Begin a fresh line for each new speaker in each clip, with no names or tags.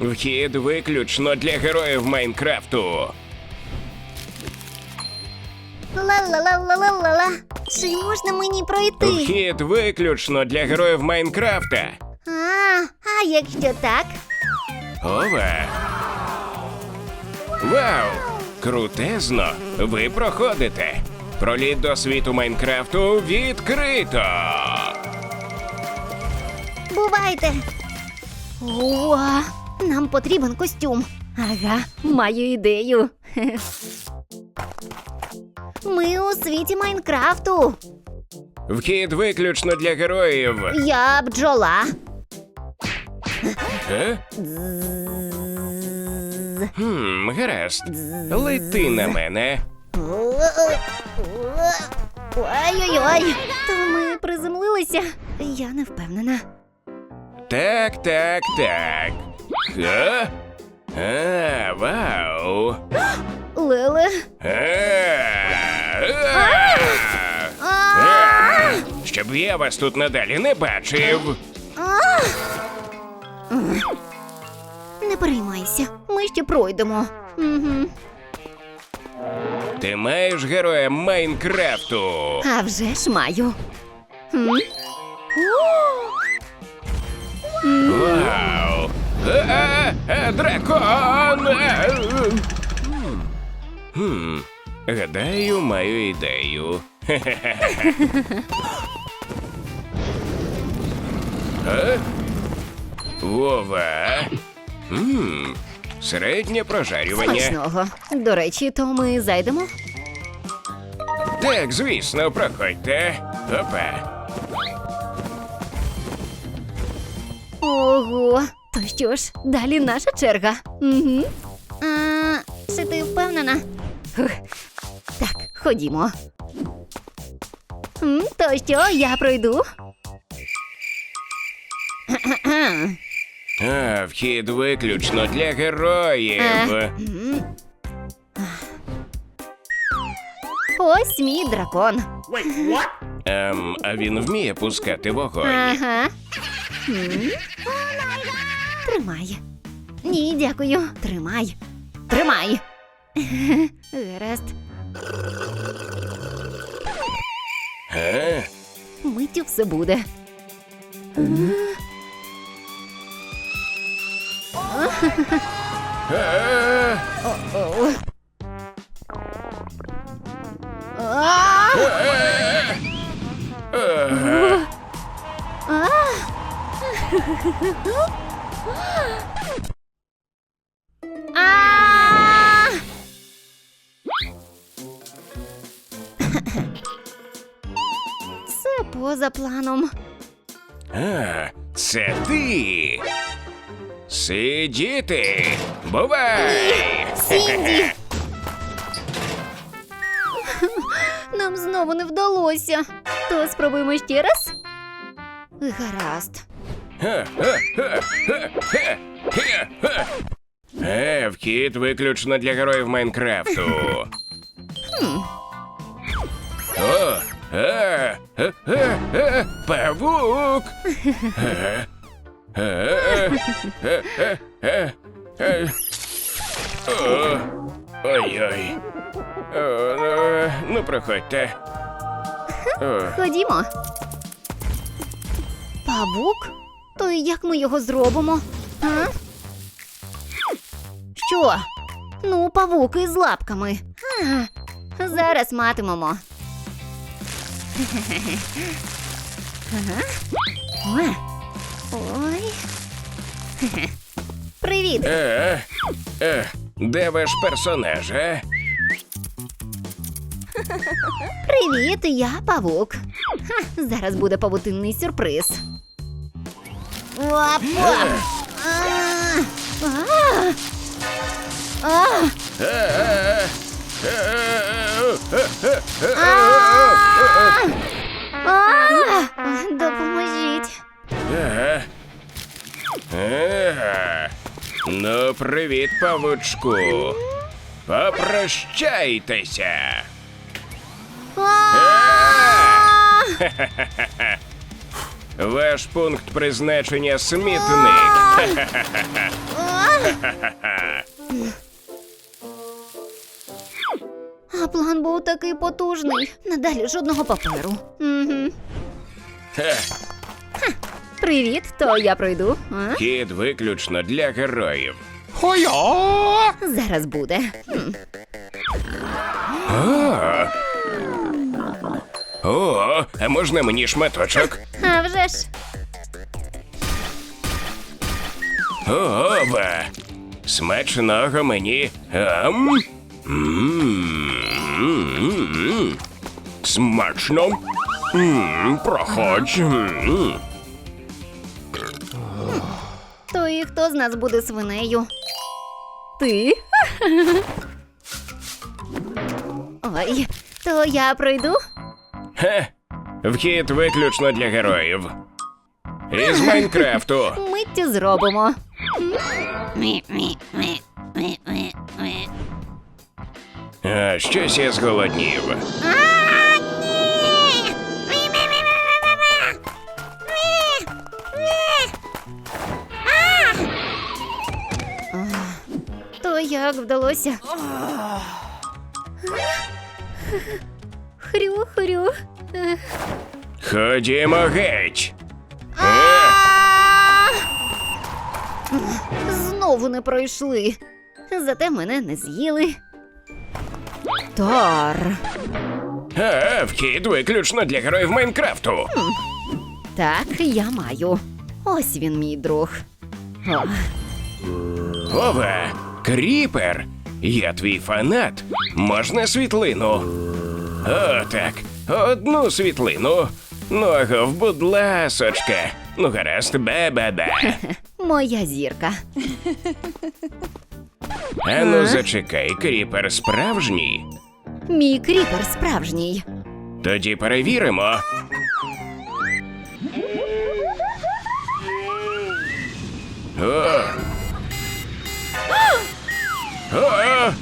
Вхід виключно для героїв Майнкрафту.
Ла-ла-ла-ла-ла-ла. Чи можна мені пройти?
Вхід виключно для героїв Майнкрафта.
А, а якщо так?
Ова. Вау! Крутезно! Ви проходите. Проліт до світу Майнкрафту відкрито.
Бувайте. О, нам потрібен костюм.
Ага, маю ідею.
Ми у світі Майнкрафту.
Вхід виключно для героїв.
Я бджола.
Е? Хм, гаразд. Лети на мене.
Ой-ой-ой.
То ми приземлилися. Я не впевнена.
Так, так, так. Ха? А, вау.
Леле,
А, а. А, Щоб я вас тут надалі не бачив.
не переймайся. Ми ще пройдемо. Угу.
Ти маєш героя Майнкрафту.
А вже ж маю. М?
Вау! А, а, дракон! Хм, гадаю, маю ідею. Вова. Хм, середнє прожарювання.
Смачного. До речі, то ми зайдемо.
Так, звісно, проходьте. Опа.
Ого. То що ж, далі наша черга. Угу.
А, чи ти впевнена?
Так, ходімо. М, То що, я пройду?
А, вхід виключно для героїв.
Е. М. Ось мій дракон.
Ем, а він вміє пускати вогонь.
Ага. М. Тримай. Ні, дякую. Тримай. Тримай. Гаразд.
Е?
Миттю все буде.
А,
Е?
Все поза планом.
А, це ти. Сидіти. Бувай!
Сінді.
Нам знову не вдалося. То спробуємо ще раз. Гаразд.
Е, вхід виключно для героїв Майнкрафту. О, е, е, е, е, павук. Е, е, е, е, е, е, е. О, Ой-ой. О, ну, Ну, проходьте. О.
Ходімо. Павук? То як ми його зробимо? А? Що? Ну, павук із лапками. А, зараз матимемо. Ага. О, Ой. Привіт.
Е, е, де ваш персонаж, а?
Привіт, я павук. Ха, зараз буде павутинний сюрприз.
Опа.
А! А! А! А! Допоможіть.
Ага. Ага. Ну, привіт, павучку. Попрощайтеся. Ваш пункт призначення смітник.
А план був такий потужний. Надалі жодного паперу. Угу.
Хе,
Привіт, то я пройду. А?
Хід виключно для героїв.
Зараз буде.
О, а можна мені шматочок?
А вже ж.
Ова! Смачного мені. Ам? М-м-м. Смачно. М, Проходь. М.
То і хто з нас буде свинею? Ти? Ой, то я пройду?
Хе. Вхід виключно для героїв. Із Майнкрафту.
Миттю зробимо.
А щось я зголоднів.
То як вдалося? Хрю-хрю. Ех.
Ходімо геть. Е,
Знову не пройшли. Зате мене не з'їли. Тор.
А, вхід виключно для героїв Майнкрафту.
Так, я маю. Ось він, мій друг. О,
Ова, кріпер. Я твій фанат. Можна світлину? О, так. Одну світлину. Ну, агов, будь ласочка. Ну, гаразд, бе-бе-бе.
моя зірка.
Ану, зачекай, кріпер справжній.
Мій кріпер справжній.
Тоді перевіримо. О! О!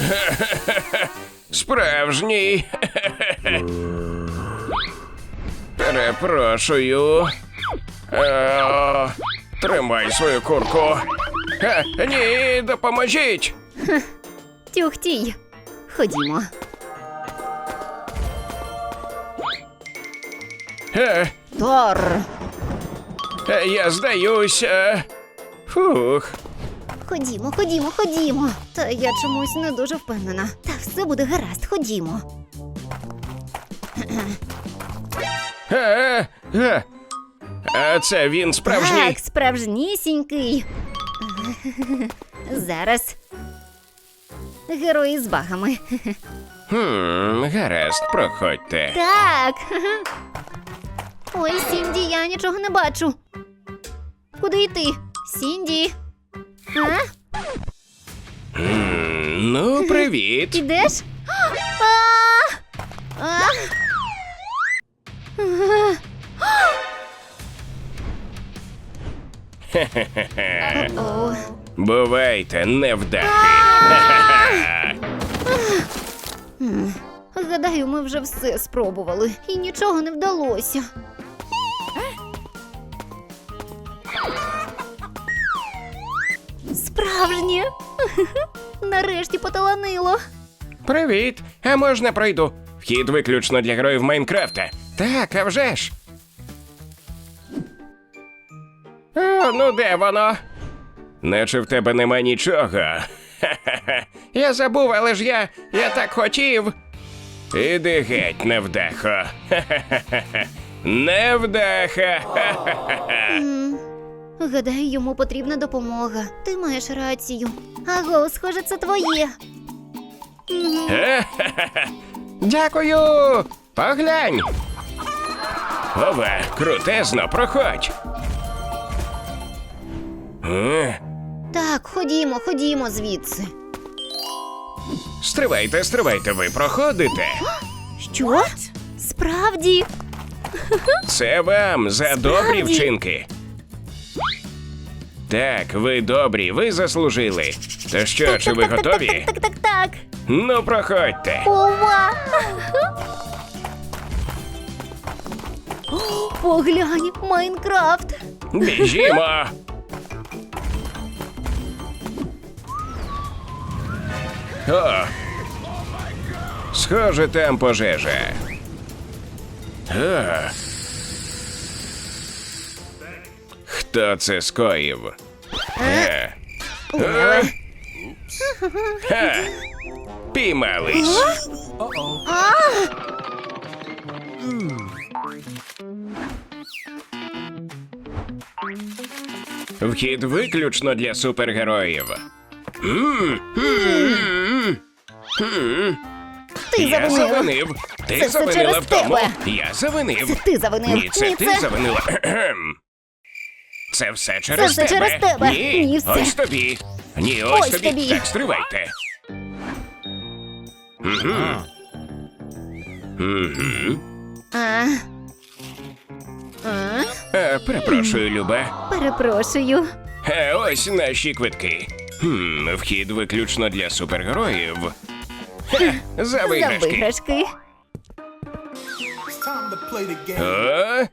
Справжній. Перепрошую. О, тримай свою курку. Е, Ні, допоможіть.
Тюхтій. Ходімо.
Е,
Тор.
Е, Я здаюся. Фух.
Ходімо, ходімо, ходімо. Та я чомусь не дуже впевнена. Все буде гаразд, ходімо.
Е, е. А це він справжній.
Так, справжнісінький. Зараз. Герої з багами.
Хм, гаразд, проходьте.
Так. Ой, Сінді, я нічого не бачу. Куди йти? Сінді. А?
М, Ну, привіт.
Ідеш? А! А! О,
Бувайте, невдахи.
Гадаю, ми вже все спробували і нічого не вдалося. Справжнє. Нарешті поталанило.
Привіт. А можна пройду? Вхід виключно для героїв Майнкрафта. Так, а вже ж. О, ну де воно? Наче в тебе нема нічого. Ха-ха-ха. Я забув, але ж я. я так хотів. Іди геть, невдахо. Ха-ха-ха. Невдаха. Ха-ха-ха.
Гадаю, йому потрібна допомога. Ти маєш рацію. Аго, схоже, це твоє.
Дякую. Поглянь. Ова, крутезно, проходь. Е,
Так, ходімо, ходімо звідси.
Стривайте, стривайте, ви проходите.
Що? Справді?
Це вам за добрі вчинки. Так, ви добрі, ви заслужили. То що, чи ви готові?
Так, так, так.
Ну, проходьте.
Ова! Поглянь, Майнкрафт.
Біжімо! О! Схоже, там пожежа. О. Хто це скоїв? Е. Е. Ха. Піймались. Вхід виключно для супергероїв. М, м, м.
Ти
Я
завинила.
завинив. Ти
Це все
завинила
через
в тому.
тебе.
Я завинив.
Це ти завинив.
Ні, це ти завинила. Це все через
все
тебе.
через тебе.
Ні,
Ні, все.
ось тобі. Ні, ось,
Ось
тобі.
тобі.
Так, стривайте. Угу. Угу.
А. А?
Е, перепрошую, Любе.
Перепрошую.
Е, ось наші квитки. Хм, вхід виключно для супергероїв. Хе, за
За
виграшки. О?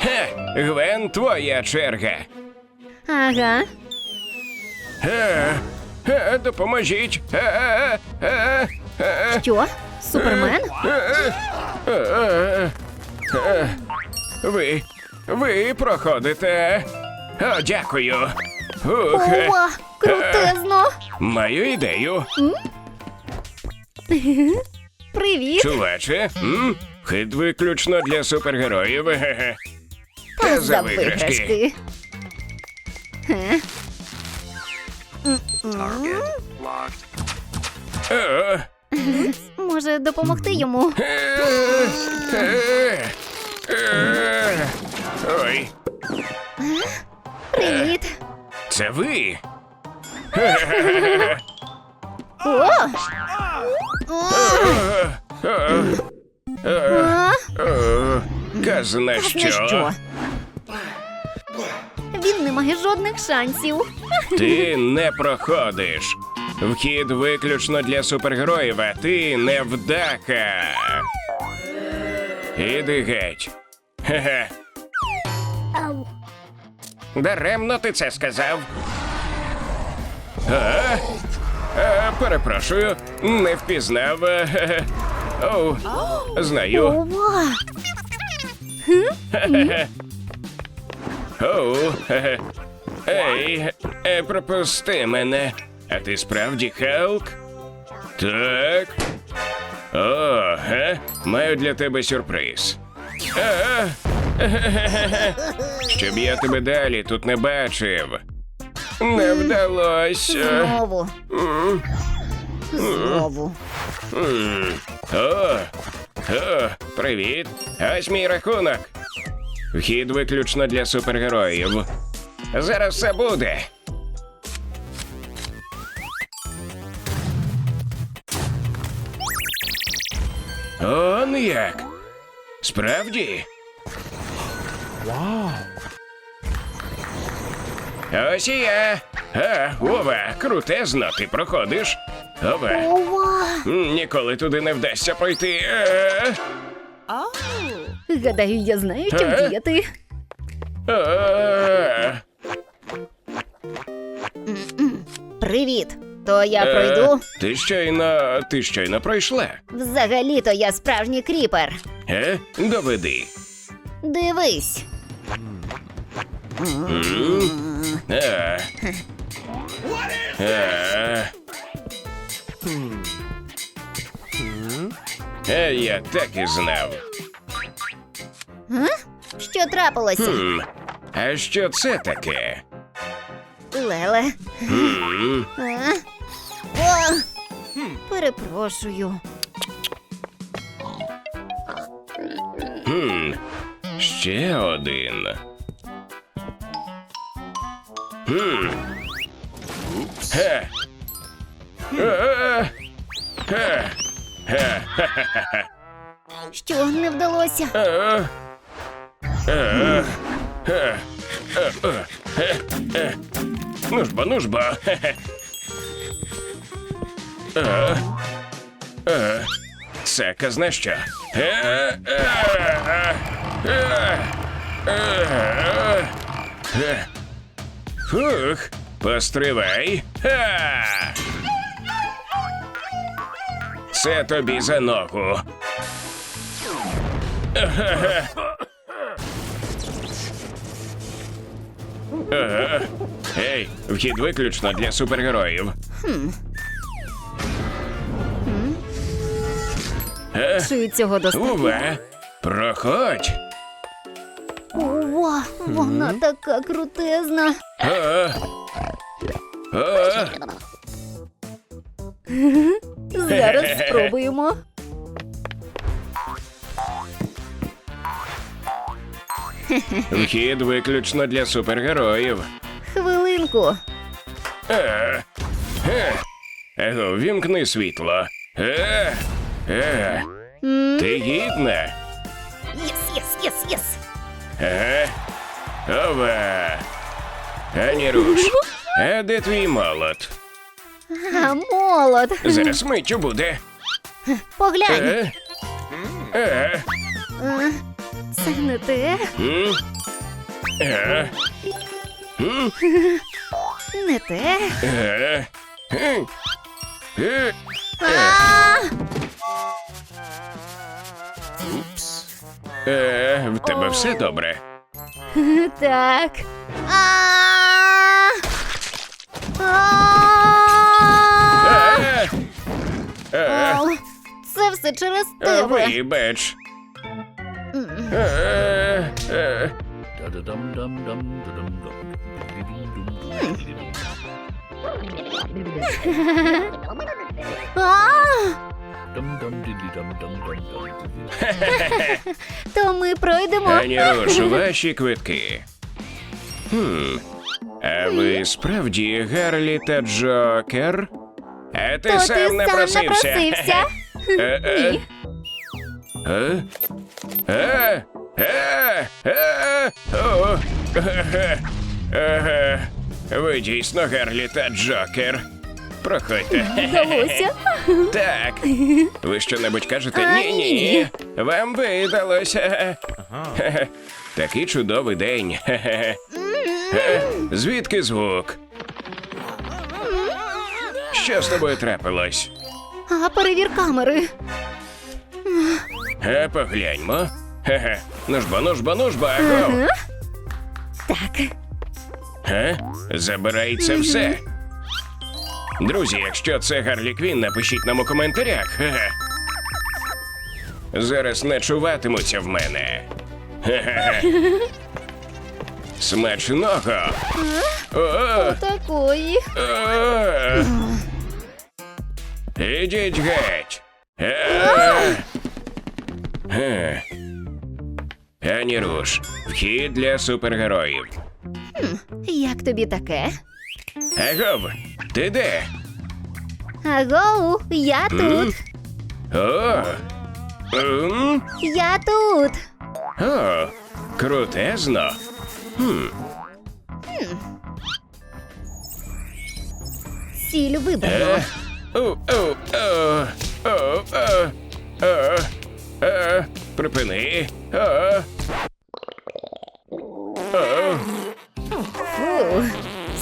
Хе, Гвен, твоя черга.
Ага.
Е, е, допоможіть. Е, е, е, е,
Що? Супермен?
е, е, е, е. Ви, ви проходите. О, дякую. Ух, е,
Ова! Крутезно!
маю ідею.
Привіт!
Чуваче, м? Хід виключно для супергероїв. Ге-ге. Та за виграшки. О,
Може допомогти йому?
е, е, е. Ой,
Привіт!
це ви?
О!
Казна що?
що? Він не має жодних шансів.
Ти не проходиш. Вхід виключно для супергероїв, а ти невдаха. Іди геть. Хе-хе. Даремно ти це сказав. А? А, перепрошую, не впізнав. Е-хе-хе. Оу, знаю.
Ова!
Оу, хе-хе. Ей, е, пропусти мене. А ти справді Халк? Так. О, ге? Маю для тебе сюрприз. А. Щоб я тебе далі тут не бачив. Не вдалося.
Знову. Знову.
О, о, привіт. Ось мій рахунок. Вхід виключно для супергероїв. Зараз все буде. Он як? Справді?
Wow.
Ось і я. А, Ова, крутезно, ти проходиш. Ова.
Ова!
м, Ніколи туди не вдасться пройти. Е,
Гадаю, я знаю, чим
Е?
діяти.
е.
Привіт! То я
Е,
пройду.
Ти щойно. Ти щойно пройшла.
Взагалі-то я справжній кріпер.
Е? Доведи.
Дивись.
Е. Е. Е, я так і знав.
Що трапилося?
Хм. А що це таке?
Леле.
М?
А? О! Перепрошую.
Хм. Ще один. Е. Хе. Хе. Хе.
Що не вдалося?
Е. Е. Е. Е. Е. Е. Е. Ну ж бо, ну ж. Е. Е, Це казна що? Е, Фух, постривай. Ха! Це тобі за ногу. Ага. Ей, вхід виключно для супергероїв. Е,
Чи цього достатньо?
Ува, проходь.
Ова, вона така крутезна. Зараз спробуємо.
Вхід виключно для супергероїв.
Хвилинку.
Е, е. Его, вімкни світло. Е, е. Ти гідна.
Єс, єс, єс, єс.
Ага. Ова. Ані руш. А де твій молот?
А молод.
Зараз миттю буде.
Поглянь.
Е? Е?
Е, Це не те,
М? Е? М?
не те.
Е? Е? Е?
А!
Е, в тебе все добре?
Так. А!
Е? Е?
Ау, Це все через
Е,
тебе.
Вибач. Е, е.
А! То ми пройдемо.
Ані руш, ваші квитки. Хм. А ви справді Гарлі та Джокер? А ти
То
сам
ти
не
сам напросився.
Е, е.
Ні.
Е? Е? Е? Е? О. Е? Е? Ви дійсно Гарлі та Джокер. Проходьте.
Вдалося.
Так. Ви що-небудь кажете?
А,
Ні, ні. Вам видалося. Такий чудовий день. Хе-хе. Е, Звідки звук? Що з тобою трапилось?
А перевір камери.
Е, погляньмо. Хе-хе. Нужба, нужба, нужба. Агов.
Ага. Так.
Е? Забирай це все. Друзі, якщо це Гарлі Квін, напишіть нам у коментарях. Хе-хе. Зараз не чуватимуться в мене. Хе-хе-хе. Смачного. О,
Такої.
о. Ідіть геть. Е. Е. Ані руш. Вхід для супергероїв.
Як тобі таке?
Агов, ти де?
Агоу, я тут.
О. М?
Я тут.
О, крутезно. Хм. Хм.
Сіль вибрано.
Е. Припини.
Фу.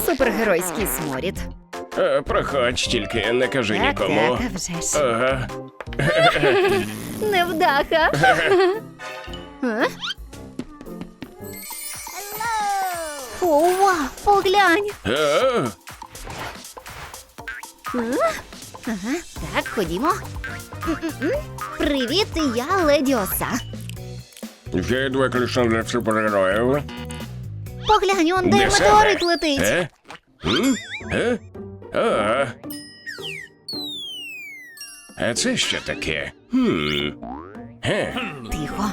Супергеройський сморід.
О, Проходь, тільки не кажи
Так,
нікому.
так, вже ж.
Ага.
Невдаха. А? Ова, поглянь. Ага, так, ходімо. Привіт, я леді Оса.
Вхід виключно для супергероїв.
Поглянь, он де метеорит летить.
Е? Е? А. А це що таке? Хм. Е.
Тихо.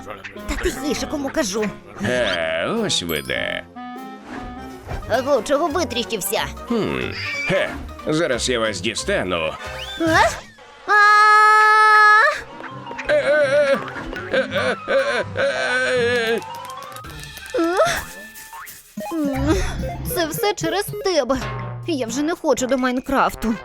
Та тихіше, кому кажу.
А, ось ви де.
Аго, чого витріщився?
Хм. Хе. Зараз я вас дістану.
А? Це все через тебе. Я вже не хочу до Майнкрафту.